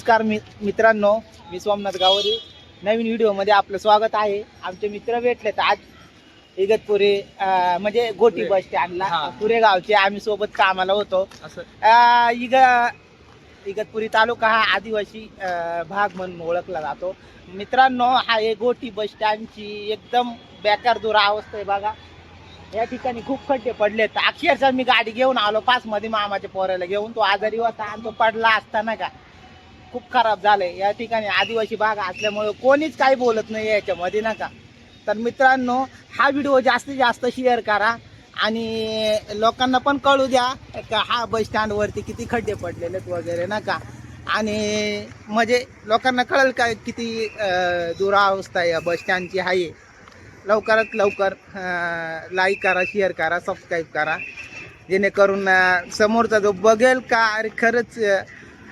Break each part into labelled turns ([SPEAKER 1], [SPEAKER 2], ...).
[SPEAKER 1] नमस्कार मी मित्रांनो मी सोमनाथ गावरी नवीन व्हिडिओमध्ये आपलं स्वागत आहे. आमचे मित्र भेटले तर आज इगतपुरी अं, म्हणजे गोटी. बस स्टँडला
[SPEAKER 2] हा.
[SPEAKER 1] पुरेगावचे आम्ही सोबत कामाला होतो.
[SPEAKER 2] असं.
[SPEAKER 1] अं, इग इगतपुरी तालुका हा आदिवासी अं, भाग म्हणून ओळखला जातो. मित्रांनो हा एक गोटी बस स्टँडची एकदम बेकार दुरावस्था आहे बघा. या ठिकाणी खूप खड्डे पडलेत. अक्षरशः मी गाडी घेऊन आलो. पाच मध्ये मामाच्या पोराला घेऊन. तो आजारी होता आणि तो पडला असताना का? खूप खराब झालंय या ठिकाणी आदिवासी भाग असल्यामुळे कोणीच काही बोलत नाही याच्यामध्ये नका तर मित्रांनो हा व्हिडिओ जास्तीत जास्त शेअर करा आणि लोकांना पण कळू द्या का हा बस स्टँडवरती किती खड्डे पडलेले वगैरे नका आणि म्हणजे लोकांना कळेल का किती दुरावस्था या बस स्टँडची आहे. लवकरात लवकर लाईक करा शेअर करा सबस्क्राईब करा. जेणेकरून समोरचा जो बघेल का अरे खरंच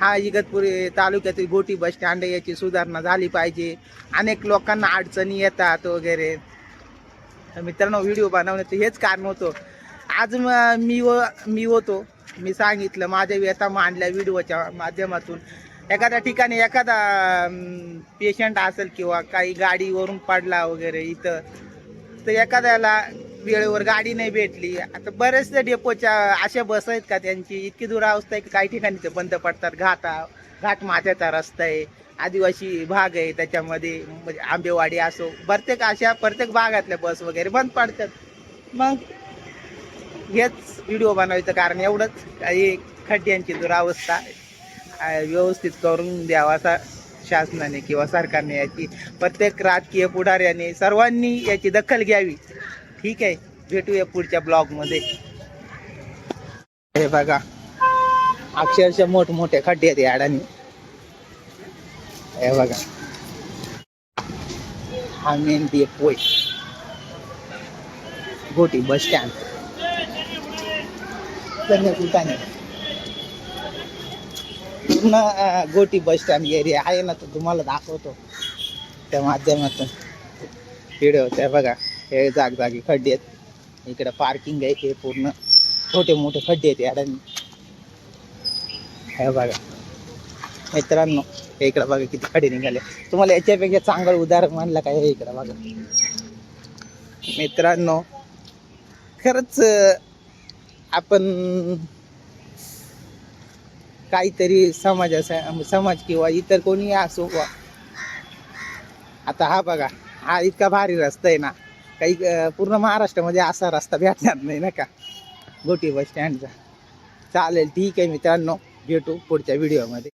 [SPEAKER 1] हा इगतपुरी तालुक्यातील गोटी बस स्टँड याची सुधारणा झाली पाहिजे. अनेक लोकांना अडचणी येतात वगैरे. मित्रांनो व्हिडिओ बनवण्याचं हेच कारण होतं. आज मी व मी होतो. मी सांगितलं माझ्या व्यथा मांडल्या व्हिडिओच्या माध्यमातून. एखाद्या ठिकाणी एखादा पेशंट असेल किंवा काही गाडीवरून पडला वगैरे इथं तर एखाद्याला वेळेवर गाडी नाही भेटली. आता बरेचसे डेपोच्या अशा बस आहेत का त्यांची? इतकी दुरावस्था आहे की काही ठिकाणी ते बंद पडतात. घाटा घाट माथ्याचा रस्ता आहे. आदिवासी भाग आहे त्याच्यामध्ये. म्हणजे आंबेवाडी असो प्रत्येक अशा प्रत्येक भागातल्या बस वगैरे बंद पडतात. मग हेच व्हिडिओ बनवायचं कारण एवढंच. काही खड्ड्यांची दुरावस्था व्यवस्थित करून द्यावा असा शासनाने किंवा सरकारने याची. प्रत्येक राजकीय पुढाऱ्याने सर्वांनी याची दखल घ्यावी. ठीक आहे भेटूया पुढच्या ब्लॉगमध्ये. हे बघा अक्षरशः मोठमोठे खड्डे आहेत याडानी हे बघा. हा मेन डेपो पोय. गोटी बस स्टँड कन्याकुलताने पूर्ण गोटी बस स्टँड एरिया आहे ना तो तुम्हाला दाखवतो. त्या माध्यमातून. व्हिडिओ त्या बघा. हे जागजागी खड्डे आहेत. इकडे पार्किंग आहे हे पूर्ण छोटे मोठे खड्डे आहेत याडांनी हे बघा. मित्रांनो हे इकडे बघा किती खडे निघाले. तुम्हाला याच्यापेक्षा चांगलं उदाहरण म्हणलं काय हे इकडे बघा. मित्रांनो खरंच आपण काहीतरी समाजा समाज किंवा इतर कोणी असो आता हा बघा हा इतका भारी रस्ता आहे ना. काही पूर्ण महाराष्ट्रामध्ये असा रस्ता भेटणार नाही ना का? गोटी बस स्टँडचा. चालेल ठीक आहे मित्रांनो. भेटू पुढच्या व्हिडिओमध्ये